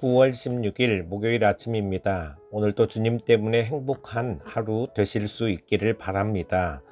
9월 16일 목요일 아침입니다. 오늘도 주님 때문에 행복한 하루 되실 수 있기를 바랍니다.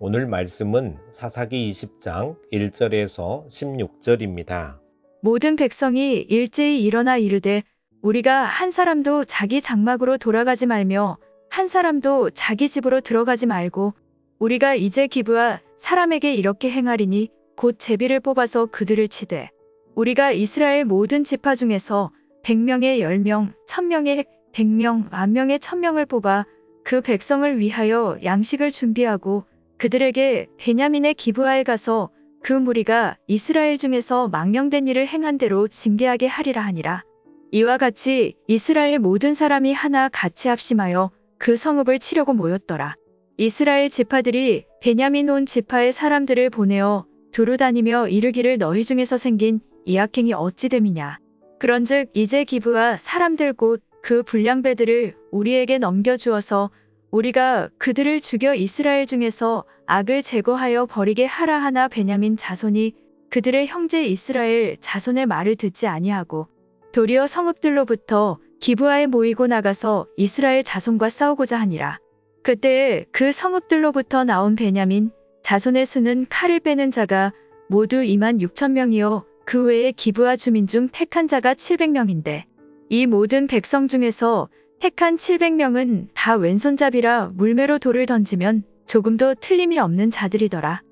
오늘 말씀은 사사기 20장 1절에서 16절입니다. 모든 백성이 일제히 일어나 이르되 우리가 한 사람도 자기 장막으로 돌아가지 말며 한 사람도 자기 집으로 들어가지 말고 우리가 이제 기브와 사람에게 이렇게 행하리니 곧 제비를 뽑아서 그들을 치되 우리가 이스라엘 모든 지파 중에서 100명의 10명, 1000명의 100명, 만명의 1000명을 뽑아 그 백성을 위하여 양식을 준비하고 그들에게 베냐민의 기브아에 가서 그 무리가 이스라엘 중에서 망령된 일을 행한 대로 징계하게 하리라 하니라. 이와 같이 이스라엘 모든 사람이 하나 같이 합심하여 그 성읍을 치려고 모였더라. 이스라엘 지파들이 베냐민 온 지파의 사람들을 보내어 두루 다니며 이르기를 너희 중에서 생긴 이 악행이 어찌 됨이냐. 그런즉 이제 기브와 사람들 곧 그 불량배들을 우리에게 넘겨주어서 우리가 그들을 죽여 이스라엘 중에서 악을 제거하여 버리게 하라 하나 베냐민 자손이 그들의 형제 이스라엘 자손의 말을 듣지 아니하고 도리어 성읍들로부터 기브아에 모이고 나가서 이스라엘 자손과 싸우고자 하니라. 그때에 그 성읍들로부터 나온 베냐민 자손의 수는 칼을 빼는 자가 모두 2만 6천 명이요 그 외에 기브아 주민 중 택한 자가 700명인데 이 모든 백성 중에서 택한 700명은 다 왼손잡이라 물매로 돌을 던지면 조금도 틀림이 없는 자들이더라.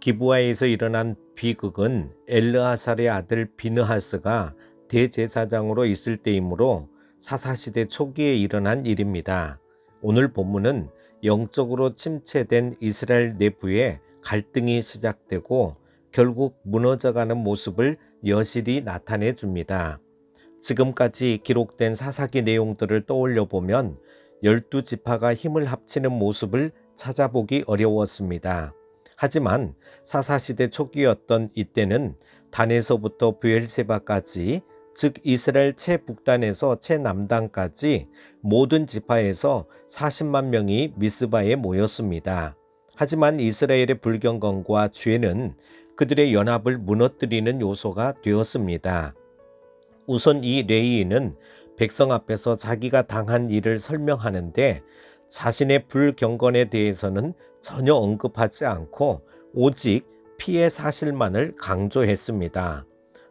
기부아에서 일어난 비극은 엘르하살의 아들 비느하스가 대제사장으로 있을 때이므로 사사시대 초기에 일어난 일입니다. 오늘 본문은 영적으로 침체된 이스라엘 내부에 갈등이 시작되고 결국 무너져가는 모습을 여실히 나타내 줍니다. 지금까지 기록된 사사기 내용들을 떠올려 보면 열두 지파가 힘을 합치는 모습을 찾아보기 어려웠습니다. 하지만 사사시대 초기였던 이때는 단에서부터 부엘세바까지 즉 이스라엘 최북단에서 최남단까지 모든 지파에서 40만 명이 미스바에 모였습니다. 하지만 이스라엘의 불경건과 죄는 그들의 연합을 무너뜨리는 요소가 되었습니다. 우선 이 레이인은 백성 앞에서 자기가 당한 일을 설명하는데 자신의 불경건에 대해서는 전혀 언급하지 않고 오직 피해 사실만을 강조했습니다.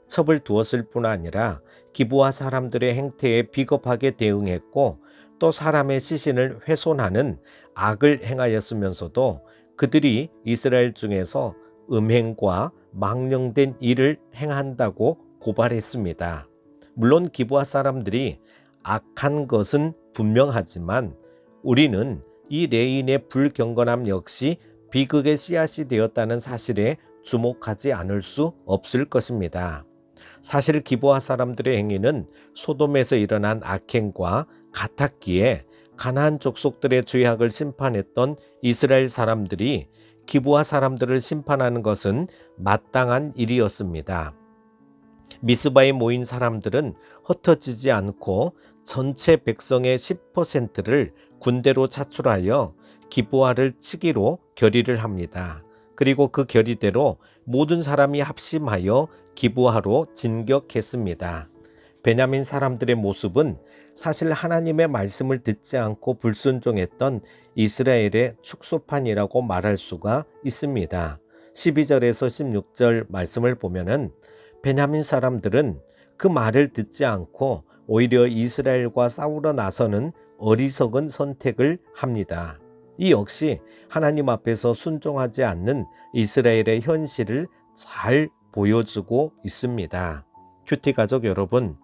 첩을 두었을 뿐 아니라 기부와 사람들의 행태에 비겁하게 대응했고 또 사람의 시신을 훼손하는 악을 행하였으면서도 그들이 이스라엘 중에서 음행과 망령된 일을 행한다고 고발했습니다. 물론 기부와 사람들이 악한 것은 분명하지만 우리는 이 레인의 불경건함 역시 비극의 씨앗이 되었다는 사실에 주목하지 않을 수 없을 것입니다. 사실 기부와 사람들의 행위는 소돔에서 일어난 악행과 같았기에 가나안 족속들의 죄악을 심판했던 이스라엘 사람들이 기부와 사람들을 심판하는 것은 마땅한 일이었습니다. 미스바에 모인 사람들은 흩어지지 않고 전체 백성의 10%를 군대로 차출하여 기부아를 치기로 결의를 합니다. 그리고 그 결의대로 모든 사람이 합심하여 기부하로 진격했습니다. 베냐민 사람들의 모습은 사실 하나님의 말씀을 듣지 않고 불순종했던 이스라엘의 축소판이라고 말할 수가 있습니다. 12절에서 16절 말씀을 보면은 베냐민 사람들은 그 말을 듣지 않고 오히려 이스라엘과 싸우러 나서는 어리석은 선택을 합니다. 이 역시 하나님 앞에서 순종하지 않는 이스라엘의 현실을 잘 보여주고 있습니다. 큐티 가족 여러분,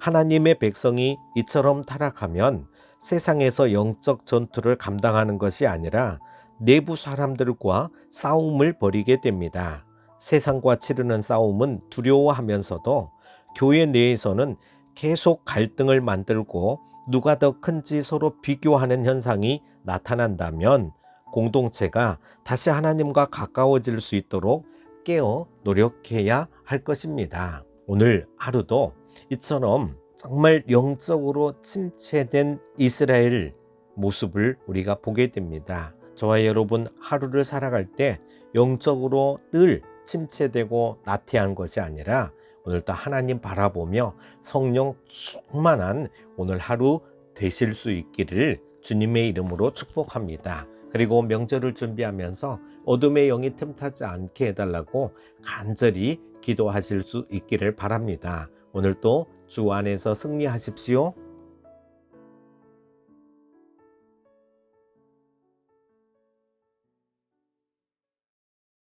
하나님의 백성이 이처럼 타락하면 세상에서 영적 전투를 감당하는 것이 아니라 내부 사람들과 싸움을 벌이게 됩니다. 세상과 치르는 싸움은 두려워하면서도 교회 내에서는 계속 갈등을 만들고 누가 더 큰지 서로 비교하는 현상이 나타난다면 공동체가 다시 하나님과 가까워질 수 있도록 깨어 노력해야 할 것입니다. 오늘 하루도 이처럼 정말 영적으로 침체된 이스라엘 모습을 우리가 보게 됩니다. 저와 여러분 하루를 살아갈 때 영적으로 늘 침체되고 나태한 것이 아니라 오늘도 하나님 바라보며 성령 충만한 오늘 하루 되실 수 있기를 주님의 이름으로 축복합니다. 그리고 명절을 준비하면서 어둠의 영이 틈타지 않게 해달라고 간절히 기도하실 수 있기를 바랍니다. 오늘도 주 안에서 승리하십시오.